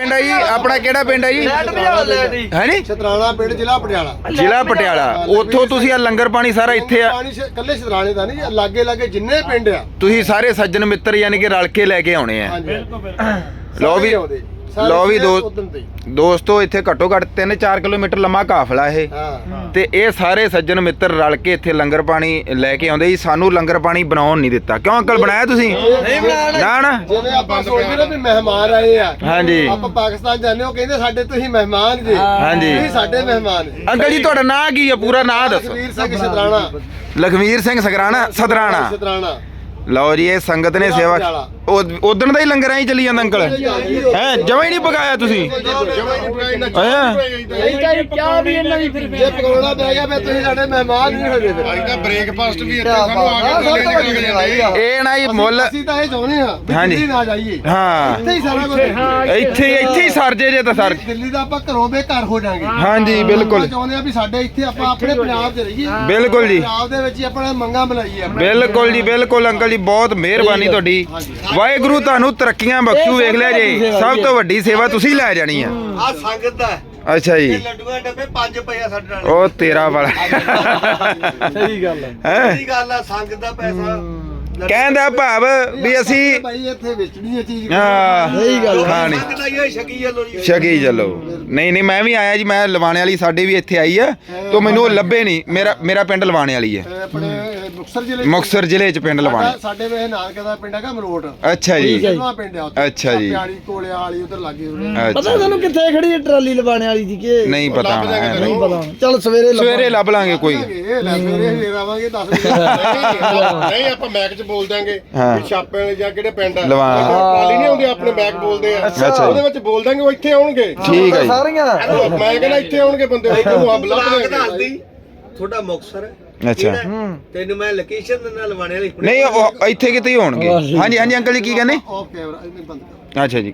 ਪਿੰਡ ਹੈ ਜੀ? ਆਪਣਾ ਕਿਹੜਾ ਪਿੰਡ ਹੈ ਜੀ? ਹੈ ਨੀ? ਛਤਰਾਣਾ ਪਿੰਡ ਜ਼ਿਲ੍ਹਾ ਪਟਿਆਲਾ। ਜ਼ਿਲ੍ਹਾ ਪਟਿਆਲਾ। ਉੱਥੋਂ ਤੁਸੀਂ ਆ ਲੰਗਰ ਪਾਣੀ ਸਾਰਾ ਇੱਥੇ ਆ। ਪਾਣੀ ਸ਼- ਕੱਲੇ ਛਤਰਾਣੇ ਦਾ ਨਹੀਂ ਲਾਗੇ ਲਾਗੇ ਜਿੰਨੇ ਪਿੰਡ ਆ। ਤੁਸੀਂ ਸਾਰੇ ਸੱਜਣ ਮਿੱਤਰ ਯਾਨੀ ਕਿ ਰਲ ਕੇ ਲੈ ਕੇ ਆਉਣੇ ਆ। ਹਾਂਜੀ। ਲਓ ਵੀ- ਸਾਰੇ ਆਉਂਦੇ। ਲਓ ਵੀ ਦੋ- ਤੇ। ਦੋਸਤੋ ਇੱਥੇ ਘੱਟੋ ਘੱਟ 3-4 ਕਿਲੋਮੀਟਰ ਲੰਮਾ ਕਾਫਲਾ ਇਹ। ਹਾਂ। ਤੇ ਇਹ ਸਾਰੇ ਸੱਜਣ ਮਿੱਤਰ ਰਲ ਕੇ ਇੱਥੇ ਲੰਗਰ ਪਾਣੀ ਲੈ ਕੇ ਆਉਂਦੇ ਜੀ। ਸਾਨੂੰ ਲੰਗਰ ਪਾਣੀ ਬਣਾਉਣ ਨਹੀਂ ਦਿੱਤਾ। ਕਿਉਂ ਅੰਕਲ ਬਣਾਇਆ ਤੁਸੀਂ? ਨਾ। ਨਾ ਜਿਵੇਂ ਆਪਾਂ ਸੋਚਦੇ ਨਾ ਵੀ ਮਹਿਮਾਨ ਆਏ ਆ। ਹਾਂਜੀ। ਆਪਾਂ ਪਾਕਿਸਤਾਨ ਜਾਂਦੇ ਹੋ ਕਹਿੰਦੇ ਸਾਡੇ ਤੁਸੀਂ ਮਹਿਮਾਨ ਜੀ। ਹਾਂਜੀ। ਤੁਸੀਂ ਸਾਡੇ ਮਹਿਮਾਨ ਜੀ। ਅੰਕਲ ਜੀ ਤੁਹਾਡਾ ਨਾਂ ਕੀ ਆ? ਪੂਰਾ ਨਾਂ ਦੱਸੋ। ਵੀਰ ਸਿੰਘ ਛਤਰਾਣਾ ਲਖਵੀਰ ਸਿੰਘ ਸਗਰਾਣਾ ਸਦਰਾਣਾ ਲਓ ਜੀ ਇਹ ਸੰਗਤ ਨੇ ਸੇਵਾ ਉਦਣ ਦਾ ਹੀ ਲੰਗਰ ਐਂ ਚੱਲੀ ਜਾਂਦਾ ਅੰਕਲ। ਹੈ ਜਮਾਂ ਹੀ ਨਹੀਂ ਪਕਾਇਆ ਤੁਸੀਂ? ਹੈਂ? ਜੇ ਪਕੌੜਾ ਪੈ ਗਿਆ ਫਿਰ ਤੁਸੀਂ ਸਾਡੇ ਮਹਿਮਾਨ ਨਹੀਂ ਹੋਗੇ ਫਿਰ। ਅੱਜ ਤਾਂ ਬ੍ਰੇਕਫਾਸਟ ਵੀ ਇੱਥੇ ਸਾਨੂੰ ਆ ਕੇ ਲੈ ਕੇ ਜਾਂਦੇ ਆ। ਇਹ ਨਾ ਜੀ ਮੁੱਲ ਅਸੀਂ ਤਾਂ ਇਹ ਚਾਹੁੰਦੇ ਹਾਂ ਵੀ ਹਾਂਜੀ। ਦਿੱਲੀ ਨਾ ਜਾਈਏ। ਹਾਂ। ਇੱਥੇ ਹੀ ਸਾਰਾ ਕੁਝ ਇੱਥੇ ਇੱਥੇ ਹੀ ਸਰ ਜੇ ਜੇ ਤਾਂ ਸਰ। ਦਿੱਲੀ ਦਾ ਆਪਾਂ ਘਰੋਂ ਬੇਘਰ ਹੋ ਜਾਾਂਗੇ। ਹਾਂਜੀ ਬਿਲਕੁਲ। ਚਾਹੁੰਦੇ ਆ ਵੀ ਸਾਡੇ ਇੱਥੇ ਆਪਾਂ ਆਪਣੇ ਪੰਜਾਬ 'ਚ ਰਹੀਏ। ਬਿਲਕੁਲ ਜੀ। ਪੰਜਾਬ ਦੇ ਵਿੱਚ ਹੀ ਆਪਣਾ ਮੰਗਾ ਬਣਾਈਏ ਆਪਣੇ ਬਿਲਕੁਲ ਜੀ ਬਿਲਕੁਲ ਅੰਕਲ ਜੀ ਬਹੁਤ ਮਿਹਰਬਾਨੀ ਤੁਹਾਡੀ। ਵਾਹਿਗੁਰੂ ਤੁਹਾਨੂੰ ਤਰੱਕੀਆਂ ਬਖਸ਼ੂ ਵੇਖ ਲਿਆ ਜੇ। ਸਭ ਤੋਂ ਵੱਡੀ ਸੇਵਾ ਤੁਸੀਂ ਲੈ ਜਾਣੀ ਆ। ਆ ਸੰਗਤ ਦਾ ਹੈ। ਅੱਛਾ ਜੀ। ਇਹ ਲੱਡੂਆਂ ਦੇ ਡੱਬੇ ਪੰਜ ਪਏ ਆ ਸਾਡੇ ਨਾਲ। ਉਹ ਤੇਰਾ ਵਾਲਾ। ਸਹੀ ਗੱਲ ਹੈ। ਹੈ? ਸਹੀ ਗੱਲ ਆ ਸੰਗਤ ਦਾ ਪੈਸਾ। ਕਹਿੰਦਾ ਭਾਵ ਵੀ ਅਸੀਂ ਭਾਈ ਇੱਥੇ ਵੇਚਣੀ ਹੈ ਚੀਜ਼ ਹਾਂ ਸਹੀ ਗੱਲ ਖਾਣੀ। ਸੰਗਤ ਦਾ ਇਹ ਛਕੀ ਚੱਲੋ ਨਹੀਂ ਨਹੀਂ ਮੈਂ ਵੀ ਆਇਆ ਜੀ ਮੈਂ ਲਵਾਣੇ ਵਾਲੀ ਸਾਡੇ ਵੀ ਇੱਥੇ ਆਈ ਆ। ਤੋਂ ਮੈਨੂੰ ਉਹ ਲੱਭੇ ਨਹੀਂ। ਮੇਰਾ ਮੇਰਾ ਪਿੰਡ ਲਵਾਣੇ ਵਾਲੀ ਹੈ। ਆਪਣੇ ਮੁਕਤਸਰ ਜ਼ਿਲ੍ਹੇ 'ਚ ਮੁਕਤਸਰ ਜ਼ਿਲ੍ਹੇ ਚ ਪਿੰਡ ਲਵਾਣੇ ਸਾਡਾ- ਵੇ ਨਾਨਕੇ ਦਾ ਪਿੰਡ ਹੈਗਾ ਮਰੋਟ ਅੱਛਾ ਜੀ। ਕਿੰਨਾ ਪਿੰਡ ਆ ਉੱਥੇ। ਅੱਛਾ ਜੀ। ਪਿਆੜੀ ਕੋਲੇ ਵਾਲੀ ਉਧਰ ਲੱਗੇ ਹੋਏ ਅੱਛਾ ਤੁਹਾਨੂੰ ਕਿੱਥੇ ਖੜੀ ਹੈ ਟਰਾਲੀ ਲਵਾਣੇ ਵਾਲੀ ਸੀ ਕਿ? ਨਹੀਂ ਪਤਾ। ਨਹੀਂ ਪਤਾ। ਚੱਲ ਸਵੇਰੇ ਲੱਭ ਸਵੇਰੇ ਲੱਭ ਲਾਂਗੇ ਕੋਈ। ਇਹ ਲੈ ਸਵੇਰੇ ਫੇਰ ਆਵਾਂਗੇ 10 ਵਜੇ। ਨਹੀਂ ਆਪਾਂ ਮੈਕ ਚ ਬੋਲ ਦਾਂਗੇ ਹਾਂ। ਵੀ ਛਾਪੇ ਵਾਲੇ ਜਾਂ ਕਿਹੜੇ ਪਿੰਡ ਆ? ਲਵਾ। ਟਰਾਲੀ ਨਹੀਂ ਆਉਂਦੇ ਆਪਣੇ ਮੈਕ ਬੋਲਦੇ ਆ। ਅੱਛਾ। ਜੀ। ਉਹਦੇ ਵਿੱਚ ਬੋਲ ਦਾਂਗੇ ਉਹ ਇੱਥੇ ਆਉਣਗੇ। ਠੀਕ ਹੈ ਜੀ। ਸਾਰੀਆਂ। ਮੈਂ ਕਹਿੰਦਾ ਇੱਥੇ ਆਉਣਗੇ ਬੰਦੇ ਤੂੰ ਆਪ ਲੱਭ ਬਲਾਕ ਲੈ ਦੱਸਦੀ ਤੁਹਾਡਾ ਮੁਕਸਰ ਹੈ। ਅੱਛਾ। ਤੈਨੂੰ ਮੈਂ ਲੋਕੇਸ਼ਨ ਦਿੰਦਾ ਲਵਾਣੇ ਵਾਲੀ ਨਹੀਂ ਉਹ ਇੱਥੇ ਕਿਤੇ ਹੀ ਹੋਣਗੇ। ਹਾਂਜੀ ਹਾਂਜੀ ਅੰਕਲ ਜੀ ਕੀ ਕਹਿੰਦੇ? ਓਕੇ ਇਹਨੇ ਬੰਦ ਕਰ। ਅੱਛਾ ਜੀ।